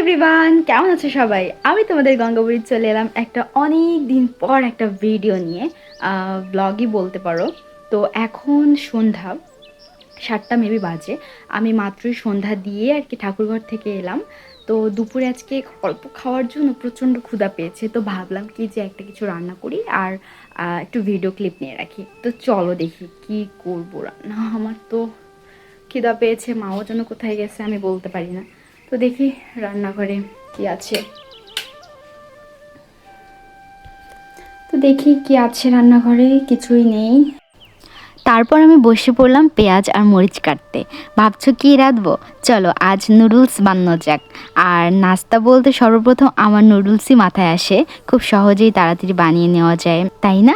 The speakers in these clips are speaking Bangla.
এভরিওয়ান কেমন আছে সবাই? আমি তোমাদের গঙ্গাবুড়ি চলে এলাম একটা অনেক দিন পর একটা ভিডিও নিয়ে। ব্লগই বলতে পারো। তো এখন সন্ধ্যা, সাতটা মেবি বাজে। আমি মাত্রই সন্ধ্যা দিয়ে আর কি ঠাকুরঘর থেকে এলাম। তো দুপুরে আজকে অল্প খাওয়ার জন্য প্রচণ্ড ক্ষুধা পেয়েছে। তো ভাবলাম কি যে একটা কিছু রান্না করি আর একটু ভিডিও ক্লিপ নিয়ে রাখি। তো চলো দেখি কি করব রান্না। আমার তো খিদা পেয়েছে, মাও যেন কোথায় গেছে আমি বলতে পারি না। তো দেখি রান্নাঘরে কি আছে। তো দেখি কি আছে রান্নাঘরে, কিছুই নেই। তারপর আমি বসে পড়লাম পেঁয়াজ আর মরিচ কাটতে। ভাবছ কি রাঁধবো? চলো, আজ নুডলস বানানো যাক। আর নাস্তা বলতে সর্বপ্রথম আমার নুডলসই মাথায় আসে। খুব সহজেই তাড়াতাড়ি বানিয়ে নেওয়া যায়, তাই না?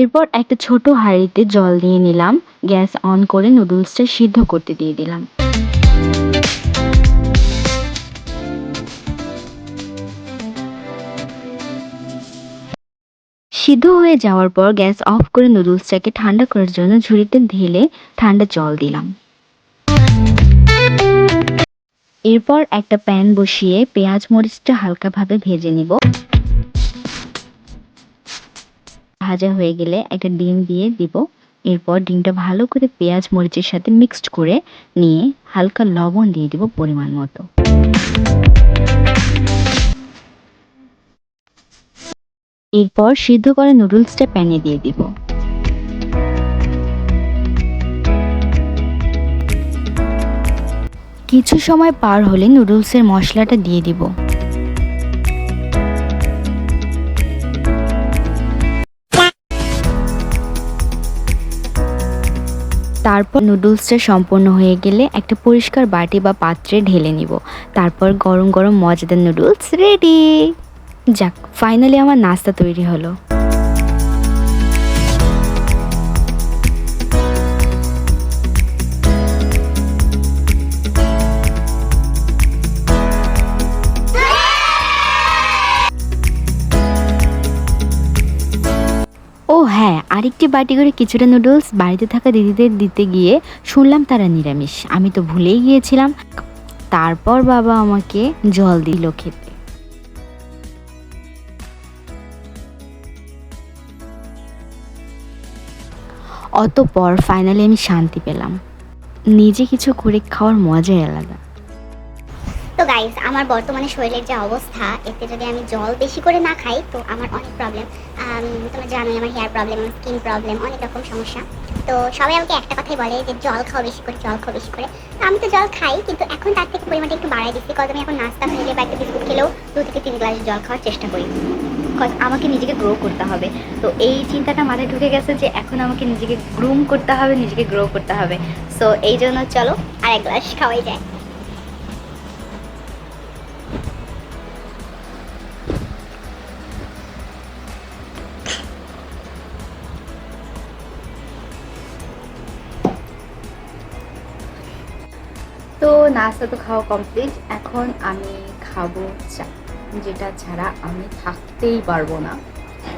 এরপর একটা ছোট হাঁড়িতে জল দিয়ে নিলাম, গ্যাস অন করে নুডলসটা সিদ্ধ করতে দিয়ে দিলাম। সিদ্ধ হয়ে যাওয়ার পর গ্যাস অফ করে নুডলসটাকে ঠান্ডা করার জন্য ঝুড়িতে ঢেলে ঠান্ডা জল দিলাম। এরপর একটা প্যান বসিয়ে পেঁয়াজ মরিচটা হালকাভাবে ভেজে নিব। ভাজা হয়ে গেলে একটা ডিম দিয়ে দিব। এরপর ডিমটা ভালো করে পেঁয়াজ, মরিচের সাথে মিক্সড করে নিয়ে হালকা লবণ দিয়ে দিব পরিমাণ মতো। এরপর সিদ্ধ করা নুডলসটা প্যানে দিয়ে দিব। কিছু সময় পার হলে নুডলসের মশলাটা দিয়ে দিব। তারপর নুডলসটা সম্পূর্ণ হয়ে গেলে একটা পরিষ্কার বাটি বা পাত্রে ঢেলে নিব। তারপর গরম গরম মজাদার নুডলস রেডি। যাক ফাইনালি আমার নাস্তা তৈরি হলো। হ্যাঁ আরেকটি বাটি করে কিছুটা নুডলস বাড়িতে থাকা দিদিদের দিতে গিয়ে শুনলাম তারা নিরামিষ। আমি তো ভুলেই গিয়েছিলাম। তারপর বাবা আমাকে জল দিল খেতে। অতপর ফাইনালি আমি শান্তি পেলাম। নিজে কিছু করে খাওয়ার মজাই আলাদা। তো গাইস আমার বর্তমানে শরীরের যে অবস্থা, এতে যদি আমি জল বেশি করে না খাই, তো আমার অনেক প্রবলেম তোমরা জানোই আমার হেয়ার প্রবলেম আমার স্কিন প্রবলেম অনেক রকম সমস্যা। তো সবাই আমাকে একটা কথাই বলে যে, জল খাও বেশি করে, জল খাও বেশি করে। তো আমি তো জল খাই, কিন্তু এখন তার থেকে পরিমাণটা একটু বাড়াই দিচ্ছি। কজ আমি এখন নাস্তা খেলে বা একটা বিস্কুট খেলেও দু থেকে তিন গ্লাস জল খাওয়ার চেষ্টা করি। কজ আমাকে নিজেকে গ্রো করতে হবে। তো এই চিন্তাটা মাথায় ঢুকে গেছে যে, এখন আমাকে নিজেকে গ্রুম করতে হবে, নিজেকে গ্রো করতে হবে। সো এই জন্য চলো আর এক গ্লাস খাওয়াই যায়। নাস্তা তো খাওয়া কমপ্লিট এখন আমি খাব চা, যেটা ছাড়া আমি থাকতেই পারব না।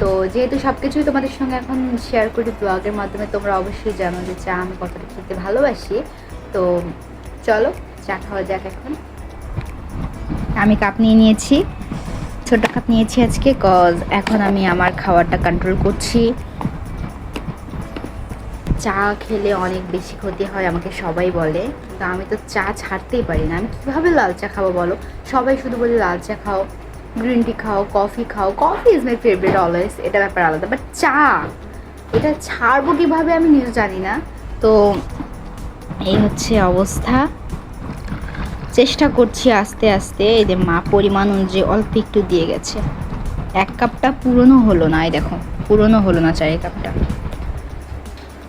তো যেহেতু সব কিছুই তোমাদের সঙ্গে এখন শেয়ার করি ব্লগের মাধ্যমে, তোমরা অবশ্যই জানো যে চা আমি কতটা খেতে ভালোবাসি। তো চলো, চা খাওয়া যাক এখন। আমি কাপ নিয়ে নিয়েছি ছোট কাপ নিয়েছি আজকে কজ এখন আমি আমার খাবারটা কন্ট্রোল করছি। চা খেলে অনেক বেশি ক্ষতি হয়, আমাকে সবাই বলে। কিন্তু আমি তো চা ছাড়তেই পারি না। আমি কীভাবে লাল চা খাব বলো? সবাই শুধু বলে লাল চা খাও, গ্রিন টি খাও, কফি খাও। Coffee is my favourite always এটা ব্যাপার আলাদা। বাট চা, এটা ছাড়বো কীভাবে আমি নিজে জানি না। তো এই হচ্ছে অবস্থা। চেষ্টা করছি আস্তে আস্তে, এই যে মা পরিমাণ অনুযায়ী অল্প একটু দিয়ে গেছে। এক কাপটা পুরনো হলো না, এই দেখো, পুরনো হলো না চায়ের কাপটা।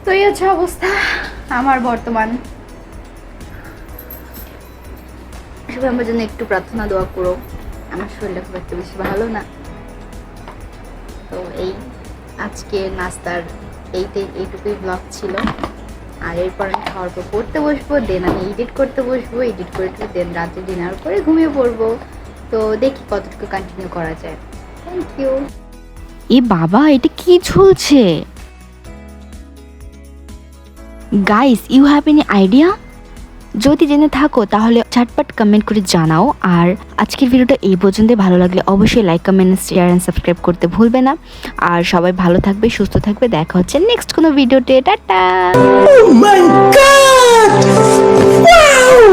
তো এই হচ্ছে অবস্থা আমার বর্তমান। সবাই আমার জন্য একটু প্রার্থনা দোয়া করো। আমার শরীরটা খুব একটা বেশি ভালো না। তো এই আজকে নাস্তার এইতে এইটুকুই ব্লগ ছিল। আর এরপর আমি খাওয়ার পর পড়তে বসবো দেন আমি এডিট করতে বসবো এডিট করে দেন রাতে ডিনার করে ঘুমিয়ে পড়ব। তো দেখি কতটুকু কন্টিনিউ করা যায়। থ্যাংক ইউ এ বাবা, এটা কি ঝুলছে? Guys you have any idea যদি জেনে থাকো, তাহলে ঝটপট কমেন্ট করে জানাও। আর আজকের ভিডিওটা এই পর্যন্ত। ভালো লাগলে অবশ্যই like comment share and subscribe করতে ভুলবে না। আর সবাই ভালো থাকবে, সুস্থ থাকবে। দেখা হচ্ছে নেক্সট কোনো ভিডিওতে টাটা! Oh!